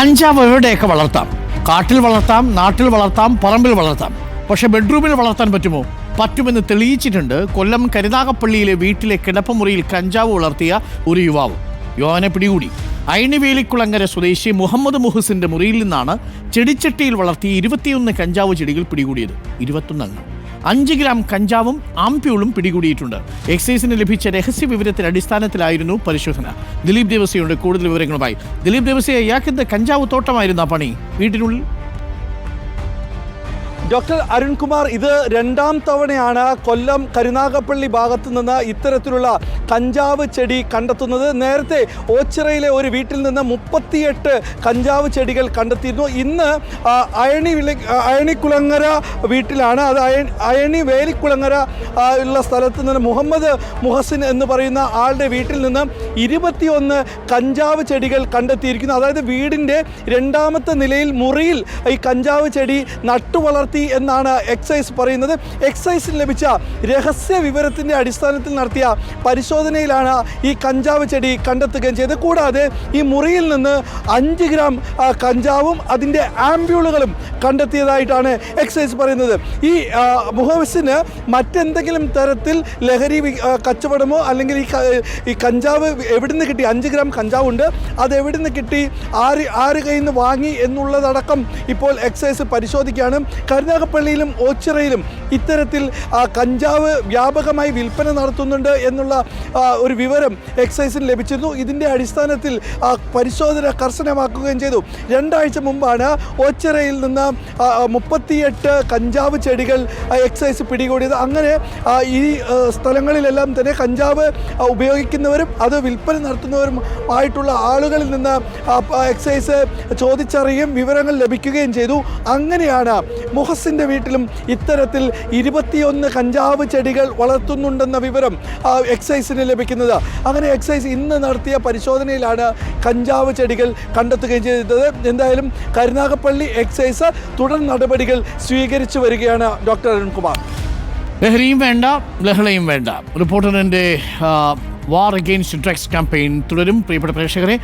കഞ്ചാവ് എവിടെയൊക്കെ വളർത്താം? കാട്ടിൽ വളർത്താം നാട്ടിൽ വളർത്താം പറമ്പിൽ വളർത്താം. പക്ഷെ ബെഡ്റൂമിൽ വളർത്താൻ പറ്റുമോ? പറ്റുമെന്ന് തെളിയിച്ചിട്ടുണ്ട്. കൊല്ലം കരുനാഗപ്പള്ളിയിലെ വീട്ടിലെ കിടപ്പമുറിയിൽ കഞ്ചാവ് വളർത്തിയ ഒരു യുവാവ്. യുവാവിനെ പിടികൂടി. അയണിവേലിക്കുളങ്ങര സ്വദേശി മുഹമ്മദ് മുഹസിന്റെ മുറിയിൽ നിന്നാണ് ചെടിച്ചട്ടിയിൽ വളർത്തിയ ഇരുപത്തിയൊന്ന് കഞ്ചാവ് ചെടികൾ പിടികൂടിയത്. ഇരുപത്തൊന്നെണ്ണം അഞ്ച് ഗ്രാം കഞ്ചാവും ആംപ്യൂളും പിടികൂടിയിട്ടുണ്ട്. എക്സൈസിന് ലഭിച്ച രഹസ്യ വിവരത്തിന്റെ അടിസ്ഥാനത്തിലായിരുന്നു പരിശോധന. ദിലീപ് ദേവസ്യയുടെ കൂടുതൽ വിവരങ്ങളുമായി. ദിലീപ് ദേവസ്യ ഇയാൾക്ക് കഞ്ചാവ് തോട്ടമായിരുന്നു ആ പണി? വീട്ടിനുള്ളിൽ ഡോക്ടർ അരുൺകുമാർ ഇത് രണ്ടാം തവണയാണ് കൊല്ലം കരുനാഗപ്പള്ളി ഭാഗത്ത് നിന്ന് ഇത്തരത്തിലുള്ള കഞ്ചാവ് ചെടി കണ്ടെത്തുന്നത്. നേരത്തെ ഓച്ചിറയിലെ ഒരു വീട്ടിൽ നിന്ന് മുപ്പത്തിയെട്ട് കഞ്ചാവ് ചെടികൾ കണ്ടെത്തിയിരുന്നു. ഇന്ന് അയണി വിളി അയണിക്കുളങ്ങര വീട്ടിലാണ്. അത് അയ അയണി വേലിക്കുളങ്ങര ഉള്ള സ്ഥലത്ത് നിന്ന് മുഹമ്മദ് മുഹസിൻ എന്ന് പറയുന്ന ആളുടെ വീട്ടിൽ നിന്ന് ഇരുപത്തിയൊന്ന് കഞ്ചാവ് ചെടികൾ കണ്ടെത്തിയിരിക്കുന്നു. അതായത് വീടിന്റെ രണ്ടാമത്തെ നിലയിൽ മുറിയിൽ ഈ കഞ്ചാവ് ചെടി നട്ടുവളർത്തി എന്നാണ് എക്സൈസ് പറയുന്നത്. എക്സൈസിന് ലഭിച്ച രഹസ്യ വിവരത്തിന്റെ അടിസ്ഥാനത്തിൽ നടത്തിയ പരിശോധനയിലാണ് ഈ കഞ്ചാവ് ചെടി കണ്ടെത്തുകയും ചെയ്തത്. കൂടാതെ ഈ മുറിയിൽ നിന്ന് അഞ്ച് ഗ്രാം കഞ്ചാവും അതിന്റെ ആംബ്യൂളുകളും കണ്ടെത്തിയതായിട്ടാണ് എക്സൈസ് പറയുന്നത്. ഈ മുഹവസിന് മറ്റെന്തെങ്കിലും തരത്തിൽ ലഹരി കച്ചവടമോ അല്ലെങ്കിൽ ഈ ഈ കഞ്ചാവ് എവിടുന്ന് കിട്ടി? അഞ്ച് ഗ്രാം കഞ്ചാവുണ്ട്. അത് എവിടുന്ന് കിട്ടി? ആര് ആര് കയ്യിൽ നിന്ന് വാങ്ങി എന്നുള്ളതടക്കം ഇപ്പോൾ എക്സൈസ് പരിശോധിക്കുകയാണ്. കരുനാഗപ്പള്ളിയിലും ഓച്ചിറയിലും ഇത്തരത്തിൽ കഞ്ചാവ് വ്യാപകമായി വിൽപ്പന നടത്തുന്നുണ്ട് എന്നുള്ള ഒരു വിവരം എക്സൈസിന് ലഭിച്ചിരുന്നു. ഇതിന്റെ അടിസ്ഥാനത്തിൽ പരിശോധന കർശനമാക്കുകയും ചെയ്തു. രണ്ടാഴ്ച മുമ്പാണ് ഓച്ചിറയിൽ നിന്ന് മുപ്പത്തിയെട്ട് കഞ്ചാവ് ചെടികൾ എക്സൈസ് പിടികൂടിയത്. അങ്ങനെ ഈ സ്ഥലങ്ങളിലെല്ലാം തന്നെ കഞ്ചാവ് ഉപയോഗിക്കുന്നവരും അത് വിൽപ്പന നടത്തുന്നവരും ആയിട്ടുള്ള ആളുകളിൽ നിന്ന് എക്സൈസ് ചോദിച്ചറിയുകയും വിവരങ്ങൾ ലഭിക്കുകയും ചെയ്തു. അങ്ങനെയാണ് മുഹസിന്റെ വീട്ടിലും ഇത്തരത്തിൽ ഇരുപത്തിയൊന്ന് കഞ്ചാവ് ചെടികൾ വളർത്തുന്നുണ്ടെന്ന വിവരം എക്സൈസിന് ലഭിക്കുന്നത്. അങ്ങനെ എക്സൈസ് ഇന്ന് നടത്തിയ പരിശോധനയിലാണ് കഞ്ചാവ് ചെടികൾ കണ്ടെത്തുകയും ചെയ്തത്. എന്തായാലും കരുനാഗപ്പള്ളി എക്സൈസ് തുടർ നടപടികൾ സ്വീകരിച്ചു വരികയാണ് ഡോക്ടർ അരുൺകുമാർ. ലഹരിയും വേണ്ട ലഹളയും വേണ്ട. റിപ്പോർട്ടറിന്റെ വാർ അഗെയിൻസ്റ്റ് ഡ്രഗ്സ് ക്യാമ്പയിൻ തുടരും. പ്രിയപ്പെട്ട പ്രേക്ഷകരെ